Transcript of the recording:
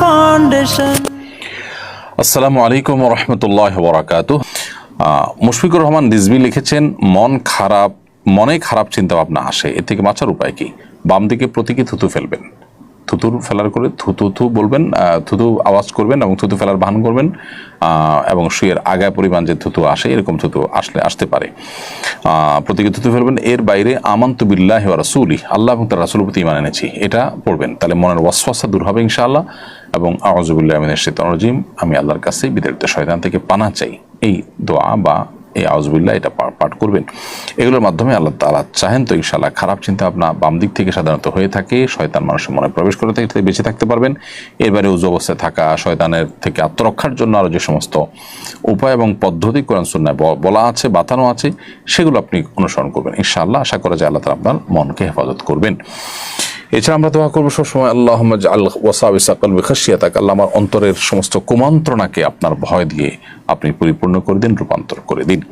Foundation আসসালামু আলাইকুম রহমতুল্লাহ বরাকাতু মুশফিকুর রহমান রিজবি লিখেছেন, মন খারাপ মনে খারাপ চিন্তা ভাবনা আসে, এর থেকে বাঁচার উপায় কি? বাম দিকে প্রতীকী থুতু ফেলবেন। থুতুর ফেলার করে থুতু থু বলবেন থুতু আওয়াজ করবেন এবং থুতু ফেলার ভান করবেন এবং শুয়ের আগায় পরিমাণ যে থুতু আসে, এরকম থুতু আসলে আসতে পারে। প্রতীকে থুতু ফেলবেন। এর বাইরে, আমান্তু বিল্লাহ রাসুলি, আল্লাহ এবং তার রাসুল প্রতি ইমান এনেছি। এটা পড়বেন। তাহলে মনের ওয়াসওয়াসা দূর হবে ইনশাআল্লাহ। এবং আউজুবুল্লাহ আমিনের শৈতান রাজিম, আমি আল্লাহর কাছে বিতাড়িত শয়তান থেকে পানা চাই। এই দোয়া বা এই আউজবিল্লাহ এটা পাঠ করবেন। এগুলোর মাধ্যমে আল্লাহ তাআলা চাহেন তো ইনশাআল্লাহ খারাপ চিন্তা ভাবনা বাম দিক থেকে সাধারণত হয়ে থাকে, শয়তান মানুষের মনে প্রবেশ করে থাকে বেঁচে থাকতে পারবেন। এবারে উজু অবস্থায় থাকা শয়তানের থেকে আত্মরক্ষার জন্য আরও যে সমস্ত উপায় এবং পদ্ধতি কোরআন সুন্নায় বলা আছে বাতানো আছে, সেগুলো আপনি অনুসরণ করবেন। ইনশাআল্লাহ আশা করা যায় আল্লাহ তাআলা আপনার মনকে হেফাজত করবেন। এছাড়া আমরা দোয়া করব সবসময় আল্লাহ আল ওয়াসাবিসাকাল বিখাসিয়াতাক আল্লাহ আমার অন্তরের সমস্ত কুমন্ত্রণাকে আপনার ভয় দিয়ে আপনি পরিপূর্ণ করে দিন, রূপান্তর করে দিন।